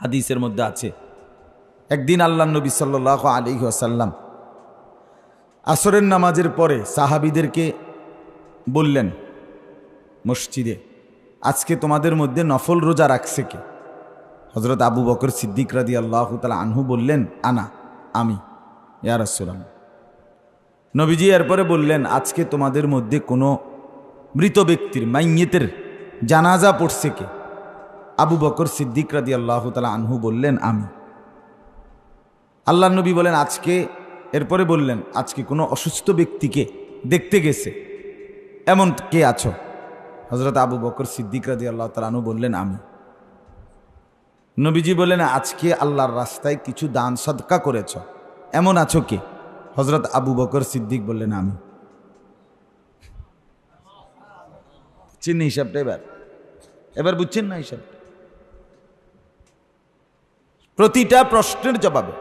হাদিসের মধ্যে আছে। একদিন আল্লাহ নবী সাল্লাহ আলী আসাল্লাম আসরের নামাজের পরে সাহাবিদেরকে বললেন, মসজিদে, আজকে তোমাদের মধ্যে নফল রোজা রাখছে কে? হজরত আবু বকর সিদ্দিক রাদি আল্লাহ তালা আনহু বললেন, আনা, আমি ইয়ারসুলাম নবীজি এরপরে বললেন, আজকে তোমাদের মধ্যে কোনো মৃত ব্যক্তির, মাইয়েতের জানাজা পড়ছে কে? আবু বকর সিদ্দিক রাদি আল্লাহ তালা আনহু বললেন, আমি। আল্লাহ নবী বলেন, আজকে এরপরে বললেন, আজকে কোনো অসুস্থ ব্যক্তিকে দেখতে গেছে। এমন কে আছো? হজরত আবু বকর সিদ্দিক রাদি আল্লাহ তালানু বললেন, আমি। নবীজি বললেন, আজকে আল্লাহর রাস্তায় কিছু দান সদকা করেছ। এমন আছো কে? হজরত আবু বকর সিদ্দিক বললেন, আমি। চিনি হিসাবটা এবার। এবার বুঝছেন না হিসাব প্রতিটা প্রশ্নের জবাবে।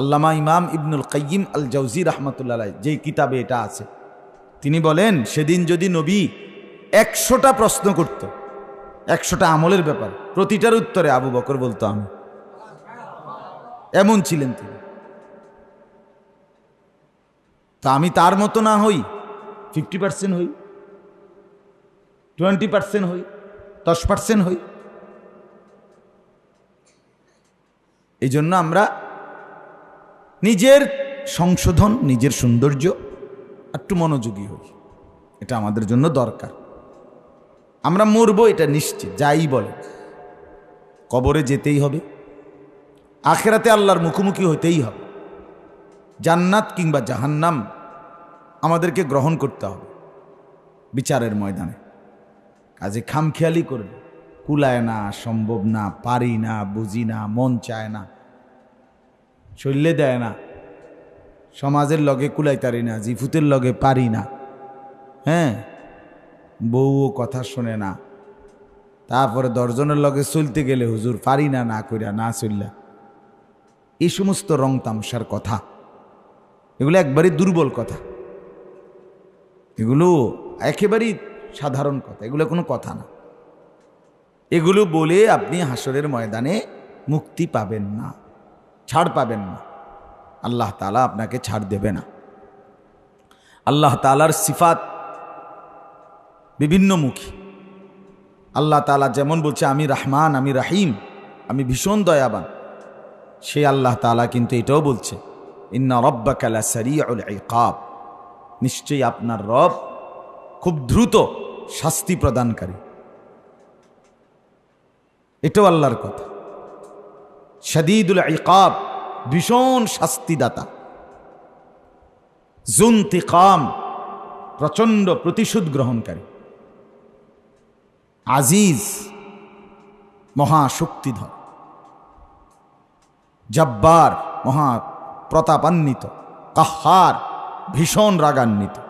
আল্লামা ইমাম ইবনুল কাইয়িম আল জৌজি রহমতুল্লাহ যেই কিতাবে এটা আছে, তিনি বলেন, সেদিন যদি নবী একশোটা প্রশ্ন করত, একশোটা আমলের ব্যাপার, প্রতিটার উত্তরে আবু বকর বলতো আমি। এমন ছিলেন তিনি। তা আমি তার মতো না হই ফিফটি পার্সেন্ট হই টোয়েন্টি পার্সেন্ট হই, দশ পার্সেন্ট হই এই জন্য আমরা নিজের সংশোধন, নিজের সৌন্দর্য একটু মনোযোগী হই। এটা আমাদের জন্য দরকার। আমরা মরবো, এটা নিশ্চিত, যাই বলে কবরে যেতেই হবে। আখেরাতে আল্লাহর মুখোমুখি হতেই হবে। জান্নাত কিংবা জাহান্নাম আমাদেরকে গ্রহণ করতে হবে। বিচারের ময়দানে। কাজে খামখেয়ালি করবে। কুলায় না, সম্ভব না, পারি না, বুঝি না, মন চায় না শৈল্যে দেয় না, সমাজের লগে কুলাইতারি না, জিফুতের লগে পারি না হ্যাঁ? বউও কথা শোনে না, তারপরে দশজনের লগে চলতে গেলে হুজুর পারি না না কইরা, না চললা। এই সমস্ত রং তামসার কথা, এগুলো একবারই দুর্বল কথা। এগুলো একেবারেই সাধারণ কথা, এগুলো কোনো কথা না। এগুলো বলে আপনি হাসরের ময়দানে মুক্তি পাবেন না, ছাড় পাবেন না। আল্লাহ তালা আপনাকে ছাড় দেবে না। আল্লাহ তালার সিফাত বিভিন্নমুখী আল্লাহ তালা যেমন বলছে, আমি রহমান, আমি রাহিম, আমি ভীষণ দয়াবান। সে আল্লাহ তালা কিন্তু এটাও বলছে, ইন্না রব্বা কালা সারি কাব নিশ্চয়ই আপনার রব খুব দ্রুত শাস্তি প্রদানকারী। এটাও আল্লাহর কথা। শদীদুল ইকাব, ভীষণ শাস্তিদাতা। জুন্তিকাম, প্রচণ্ড প্রতিশোধ গ্রহণকারী। আজিজ, মহাশক্তিধর। জব্বার মহা প্রতাপান্বিত কাহার, ভীষণ রাগান্বিত।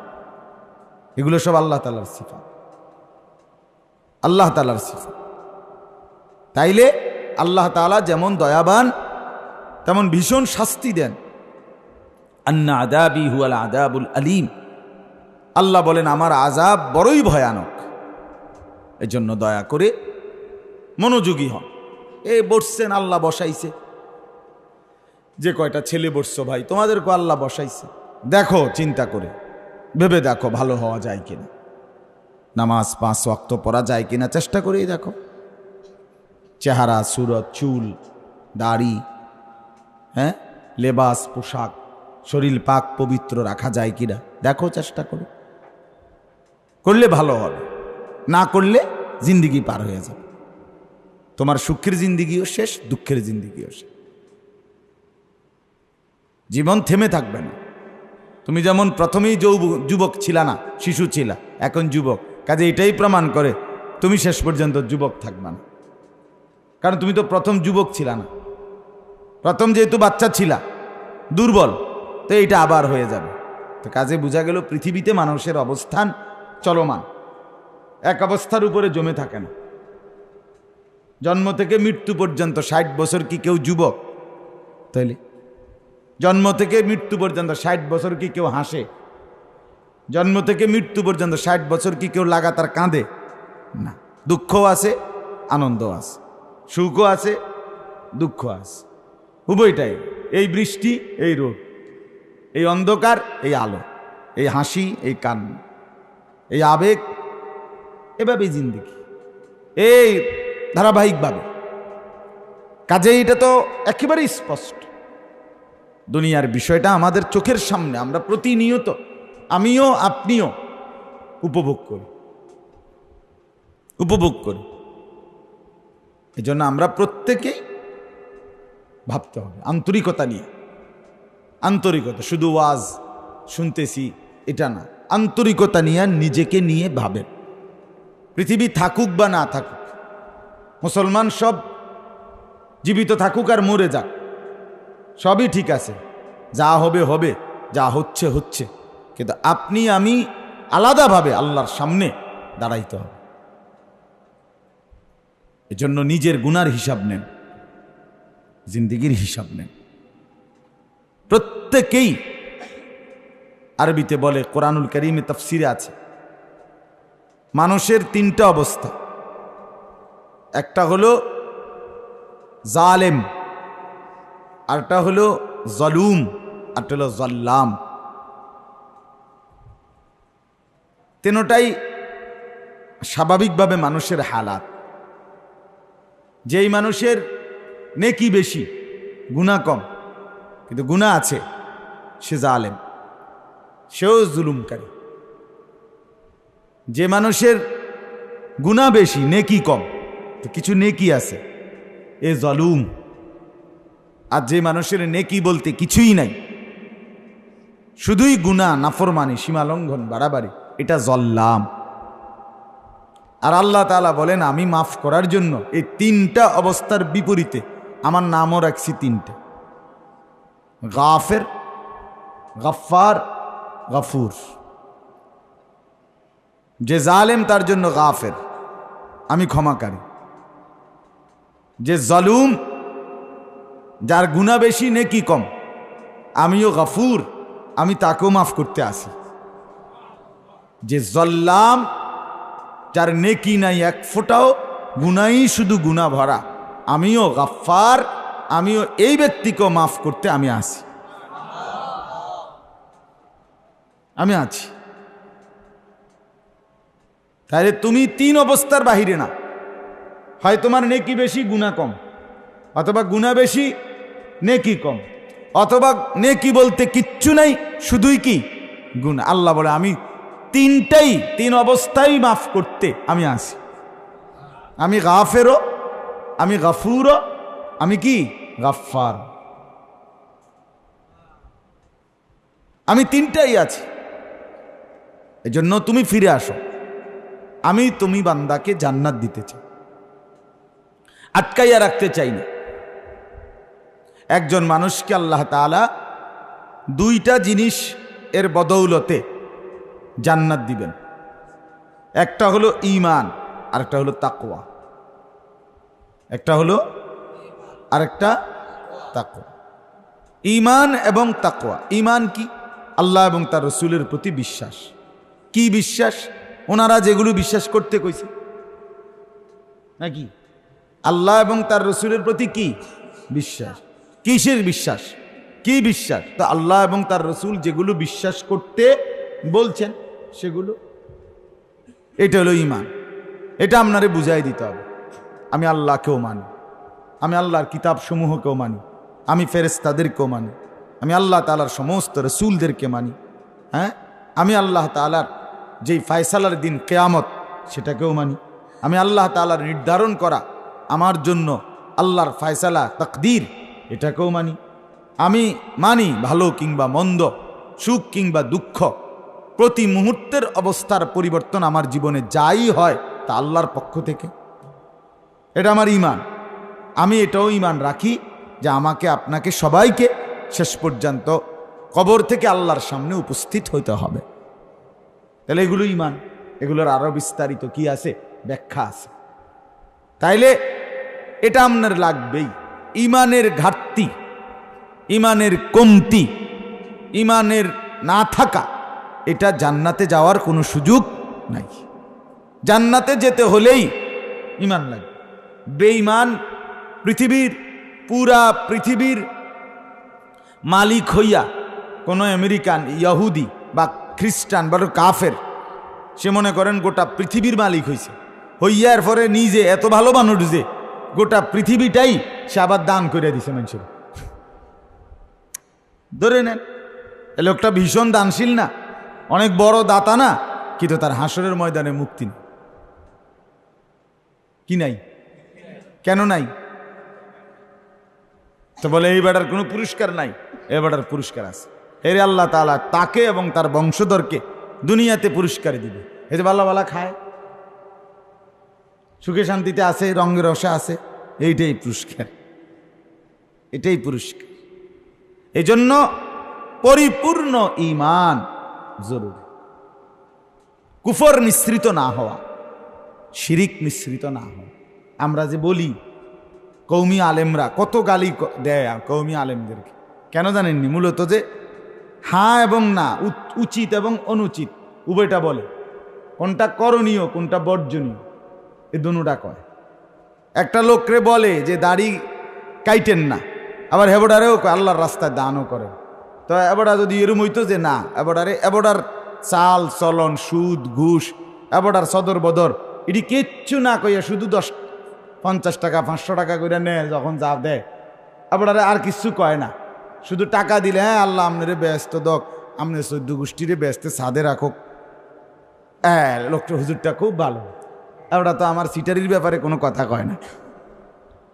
এগুলো সব আল্লাহ তালার সিফা আল্লাহ তালার সিফা তাইলে আল্লাহ তালা যেমন দয়াবান, তেমন ভীষণ শাস্তি দেন। আন্না আদাবি হুয়াল আদাবুল আলিম। আল্লাহ বলেন, আমার আজাব বড়ই ভয়ানক। এজন্য দয়া করে মনোযোগী হন। এ বসছেন, আল্লাহ বসাইছে। যে কয়টা ছেলে বসছো ভাই তোমাদেরকে আল্লাহ বসাইছে। দেখো, চিন্তা করে। ভেবে দেখো ভালো হওয়া যায় কিনা। নামাজ পাঁচ ওয়াক্ত পড়া যায় কিনা, চেষ্টা করেই দেখো। চেহারা, সুরত, চুল, দাড়ি হ্যাঁ? লেবাস, পোশাক, শরীর পাক, পবিত্র রাখা যায় কিনা? দেখো চেষ্টা করো। করলে ভালো হবে। না করলে জিন্দিগি পার হয়ে যাবে। তোমার সুখের জিন্দিগিও শেষ, দুঃখের জিন্দিগিও শেষ। জীবন থেমে থাকবে না। তুমি যেমন প্রথমেই যুবক ছিলা না, শিশু ছিলা, এখন যুবক। কাজে এটাই প্রমাণ করে তুমি শেষ পর্যন্ত যুবক থাকবে না। কারণ তুমি তো প্রথম যুবক ছিলা না। প্রথম যেহেতু বাচ্চা ছিলা, দুর্বল, তো এইটা আবার হয়ে যাবে। তো কাজে বোঝা গেল পৃথিবীতে মানুষের অবস্থান চলমান। এক অবস্থার উপরে জমে থাকে না। জন্ম থেকে মৃত্যু পর্যন্ত ষাট বছর কি কেউ যুবক? তাইলে? জন্ম থেকে মৃত্যু পর্যন্ত ষাট বছর কি কেউ হাসে? জন্ম থেকে মৃত্যু পর্যন্ত ষাট বছর কি কেউ লাগাতার কাঁদে? না। দুঃখও আছে, আনন্দও আছে। সুখও আছে দুঃখ আছে। উভয়টাই, এই বৃষ্টি, এই রোদ, এই অন্ধকার, এই আলো, এই হাসি, এই কান্না, এই আবেগ এভাবে জিন্দিগি। এই ধারাবাহিকভাবে। কাজে এটা তো একেবারেই স্পষ্ট। দুনিয়ার বিষয়টা আমাদের চোখের সামনে, আমরা প্রতিনিয়ত, আমিও, আপনিও উপভোগ করি। উপভোগ করি। এই জন্য আমরা প্রত্যেকেই ভাবতে হবে, আন্তরিকতা নিয়ে। আন্তরিকতা, শুধু ওয়াজ শুনতেছি, এটা না। আন্তরিকতা নিয়ে নিজেকে নিয়ে ভাবেন। পৃথিবী থাকুক বা না থাকুক, মুসলমান সব জীবিত থাকুক আর মরে যাক, সবই ঠিক আছে। যা হবে হবে, যা হচ্ছে হচ্ছে। কিন্তু আপনি, আমি আলাদাভাবে আল্লাহর সামনে দাঁড়াইতে হবে। এজন্য নিজের গুনার হিসাব নেন, জিন্দিগির হিসাব নেন। প্রত্যেকেই আরবিতে বলে, কোরআনুল করিমে তফসিরে আছে। মানুষের তিনটা অবস্থা। একটা হলো জালেম আরটা হলো জলুম আরটা হলো জল্লাম। তেনটাই স্বাভাবিকভাবে মানুষের হালাত। যেই মানুষের নেকি বেশি গুণা কম, কিন্তু গুণা আছে, সে জালেম, সেও জুলুমকারী। যে মানুষের গুণা বেশি, নেকি কম, তো কিছু নেকি আছে, এ জলুম। আর যে মানুষের নেকি বলতে কিছুই নাই, শুধুই গুণা নাফরমানি, সীমালঙ্ঘন, বাড়াবাড়ি, এটা জল্লাম। আর আল্লাহ তালা বলেন, আমি মাফ করার জন্য এই তিনটা অবস্থার বিপরীতে আমার নামও রাখছি তিনটা। গাফের গাফার গাফুর। যে জালেম তার জন্য গাফের, আমি ক্ষমাকারী। যে জলুম, যার গুণা বেশি, নেকি কম, আমিও গাফুর, আমি তাকেও মাফ করতে আসি। যে জল্লাম যার নেকি নাই এক ফোঁটাও, গুনাই শুধু গুণা ভরা। আমিও গাফার আমিও এই ব্যক্তিকেও মাফ করতে আমি আসি আমি আছি। তাহলে তুমি তিন অবস্থার বাহিরে না। হয় তোমার নেকি বেশি গুণা কম। অথবা গুণা বেশি, নেকি কম। অথবা নেকি বলতে কিচ্ছু নাই, শুধুই কি? গুণ আল্লাহ বলে, আমি তিনটাই, তিন অবস্থায় মাফ করতে আমি আসি। আমি গাফেরও, আমি গাফুরও, আমি কি? গাফার আমি তিনটাই আছি। এজন্য তুমি ফিরে আসো। আমি তুমি বান্দাকে জান্নাত দিতে চাই। আটকাইয়া রাখতে চাই না। একজন মানুষকে আল্লাহ তালা দুইটা জিনিস এর বদৌলতে জান্নাত দিবেন। একটা হলো ইমান আরেকটা হলো তাকওয়া। একটা হলো আরেকটা তাকওয়া। ইমান এবং তাকওয়া। ইমান কি? আল্লাহ এবং তার রসুলের প্রতি বিশ্বাস। কি বিশ্বাস? ওনারা যেগুলো বিশ্বাস করতে কইছে। নাকি? আল্লাহ এবং তার রসুলের প্রতি কি? বিশ্বাস। কিসের বিশ্বাস? কি বিশ্বাস? তো আল্লাহ এবং তার রসুল যেগুলো বিশ্বাস করতে বলছেন সেগুলো। এটা হলো ইমান এটা আপনারে বুঝাই দিতে হবে। আমি আল্লাহকেও মানি। আমি আল্লাহর কিতাব সমূহকেও মানি। আমি ফেরেস্তাদেরকেও মানি। আমি আল্লাহ তালার সমস্ত রসুলদেরকে মানি। হ্যাঁ? আমি আল্লাহ তালার যেই ফায়সালার দিন কেয়ামত, সেটাকেও মানি। আমি আল্লাহ তালার নির্ধারণ করা আমার জন্য আল্লাহর ফায়সালা, তকদির, এটাকেও মানি। আমি মানি ভালো কিংবা মন্দ, সুখ কিংবা দুঃখ। প্রতি মুহূর্তের অবস্থার পরিবর্তন আমার জীবনে যাই হয় তা আল্লাহর পক্ষ থেকে। এটা আমার ইমান আমি এটাও ইমান রাখি যে আমাকে, আপনাকে সবাইকে শেষ পর্যন্ত কবর থেকে আল্লাহর সামনে উপস্থিত হইতে হবে। তাহলে এগুলো ইমান এগুলোর আরও বিস্তারিত কি আছে? ব্যাখ্যা আছে। তাইলে এটা আপনার লাগবেই। ইমানের ঘাটতি ইমানের কমতি ইমানের না থাকা। এটা জান্নাতে যাওয়ার কোনো সুযোগ নাই। জান্নাতে যেতে হলেই ইমান লাগবে বেঈমান পৃথিবীর, পুরা পৃথিবীর মালিক হইয়া কোনো আমেরিকান, ইয়াহুদি বা খ্রিস্টান বা কাফের, সে মনে করেন গোটা পৃথিবীর মালিক হইছে। হইয়ার পরে নিজে এত ভালো মানুষ যে গোটা পৃথিবীটাই সে আবার দান করে দিছে মানুষের। ধরে নেন, এ লোকটা ভীষণ দানশীল না? অনেক বড় দাতা না, কিন্তু তার হাসরের ময়দানে মুক্তি নেই। কি নাই? কেন নাই? তো বলে, এই বেটার কোনো পুরস্কার নাই, এ বেটার পুরস্কার আছে। এর আল্লাহ তালা তাকে এবং তার বংশধরকে দুনিয়াতে পুরস্কার দিবে। এই যে বাল্লা বালা খায়। সুখে শান্তিতে আছে রঙের রসে আছে, এইটাই পুরস্কার। এটাই পুরস্কার। এই জন্য পরিপূর্ণ ইমান জরুরি। কুফর মিশ্রিত না হওয়া, শিরিক মিশ্রিত না হওয়া। আমরা যে বলি কৌমি আলেমরা কত গালি দেয় কৌমি আলেমদেরকে। কেন জানেননি? মূলত যে হ্যাঁ এবং না উচিত এবং অনুচিত, উভয়টা বলে। কোনটা করণীয়, কোনটা বর্জনীয়, এ দুটা কয়। একটা লোকরে বলে যে দাড়ি কাইটেন না, আবার হেবডারেও আল্লাহর রাস্তায় দানও করে তো এবারা যদি এরম হইতো যে না এবারে এবারার চাল, চলন, সুদ, ঘুষ এবারার সদর বদর, এটি কিচ্ছু না কইয়া শুধু দশ, পঞ্চাশ টাকা, পাঁচশো টাকা করে নে যখন যা দেয় এবারে আর কিছু কয় না। শুধু টাকা দিলে হ্যাঁ আল্লাহ আপনারে ব্যস্ত দক আপনি চোদ্দ গোষ্ঠীরে ব্যস্ত সাদে রাখুক। হ্যাঁ লোকটা হুজুরটা খুব ভালো। ওটা তো আমার সিটারির ব্যাপারে কোনো কথা কয় না।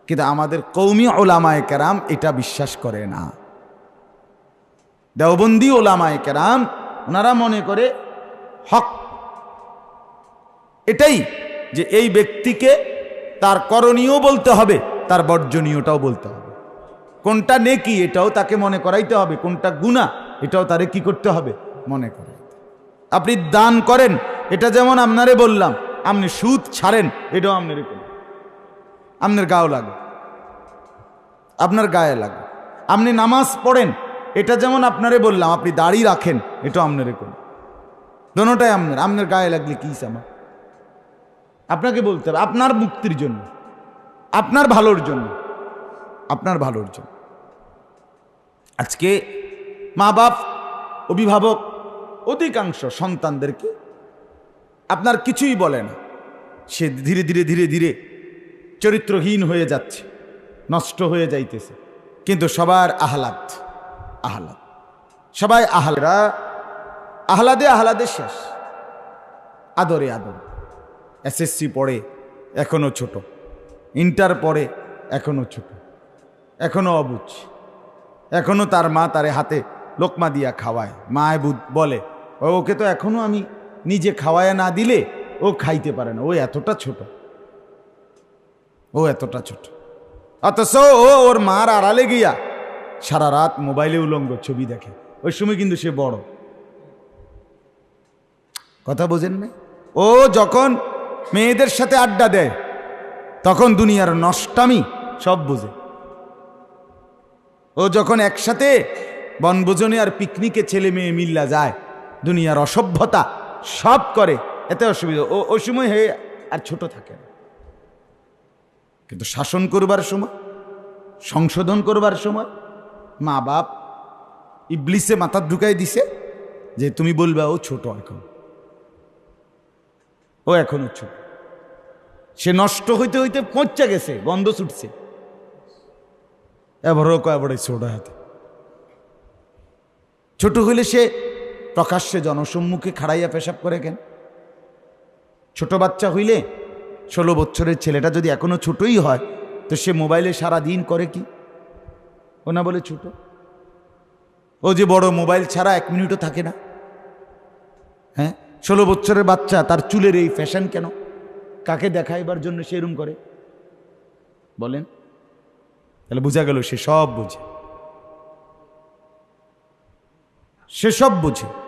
কিন্তু আমাদের কৌমি ওলামায় কেরাম এটা বিশ্বাস করে না। দেওবন্দি ওলামায় কেরাম, ওনারা মনে করে হক। এটাই যে এই ব্যক্তিকে তার করণীয় বলতে হবে, তার বর্জনীয়টাও বলতে হবে। কোনটা নেকি এটাও তাকে মনে করাইতে হবে, কোনটা গুণা এটাও তারে কি করতে হবে মনে করাইতে আপনি দান করেন, এটা যেমন আপনারে বললাম, আপনি সুদ ছাড়েন, এটাও আপনার আপনার গাও লাগে আপনার গায়ে লাগে আপনি নামাজ পড়েন এটা যেমন আপনারে বললাম, আপনি দাড়ি রাখেন এটা আপনারে করুন দোনোটাই আপনার আপনার গায়ে লাগলে কি আমার আপনাকে বলতে হবে, আপনার মুক্তির জন্য, আপনার ভালোর জন্য, আপনার ভালোর জন্য। আজকে মা বাপ অভিভাবক, অধিকাংশ সন্তানদেরকে আপনার কিছুই বলে না। সে ধীরে ধীরে ধীরে ধীরে চরিত্রহীন হয়ে যাচ্ছে, নষ্ট হয়ে যাইতেছে। কিন্তু সবার আহ্লাদ। আহ্লাদ। সবাই আহ্লাদরা আহ্লাদে আহ্লাদে শেষ। আদরে আদরে। এসএসসি পড়ে এখনও ছোট। ইন্টার পড়ে এখনও ছোট। এখনও অবুঝ এখনও তার মা তারে হাতে লোকমা দিয়া খাওয়ায়। মায় বলে "ও, ওকে তো এখনও আমি নিজে খাওয়ায় না দিলে ও খাইতে পারে না। ও এতটা ছোট। ও এতটা ছোট। অথচ ও ওর মার আড়ালে গিয়া সারা রাত মোবাইলে উলঙ্গ, ছবি দেখে। ওই সময় কিন্তু সে বড়। কথা বোঝেন না ও যখন মেয়েদের সাথে আড্ডা দেয়, তখন দুনিয়ার নষ্টামি সব বোঝে। ও যখন একসাথে বনভোজনে আর পিকনিকে ছেলে মেয়ে মিল্লা যায়, দুনিয়ার অসভ্যতা সব করে, এতে অসুবিধা। ও, ওই সময় হে আর ছোট থাকে না। কিন্তু শাসন করবার সময়, সংশোধন করবার সময় মা বাপ ইবলিসে মাথা ঢুকাই দিছে যে তুমি বলবা, ও ছোট এখন। ও এখনও ছোট। সে নষ্ট হইতে হইতে পচা গেছে, গন্ধ ছুটছে। এবারও কয়েবারে ছোট হাতে। ছোট হইলে সে প্রকাশ্যে জনসম্মুখে খাড়াইয়া পেশাব করে কেন? ছোট বাচ্চা হইলে ষোলো বছরের ছেলেটা যদি এখনও ছোটই হয়, তো সে মোবাইলে সারা দিন করে কি? ও না বলে ছোট। ও যে বড় মোবাইল ছাড়া এক মিনিটও থাকে না। হ্যাঁ? ষোলো বছরের বাচ্চা, তার চুলের এই ফ্যাশন কেন? কাকে দেখাইবার জন্য সে এরম করে? বলেন। তাহলে বোঝা গেল সে সব বোঝে। সে সব বুঝে।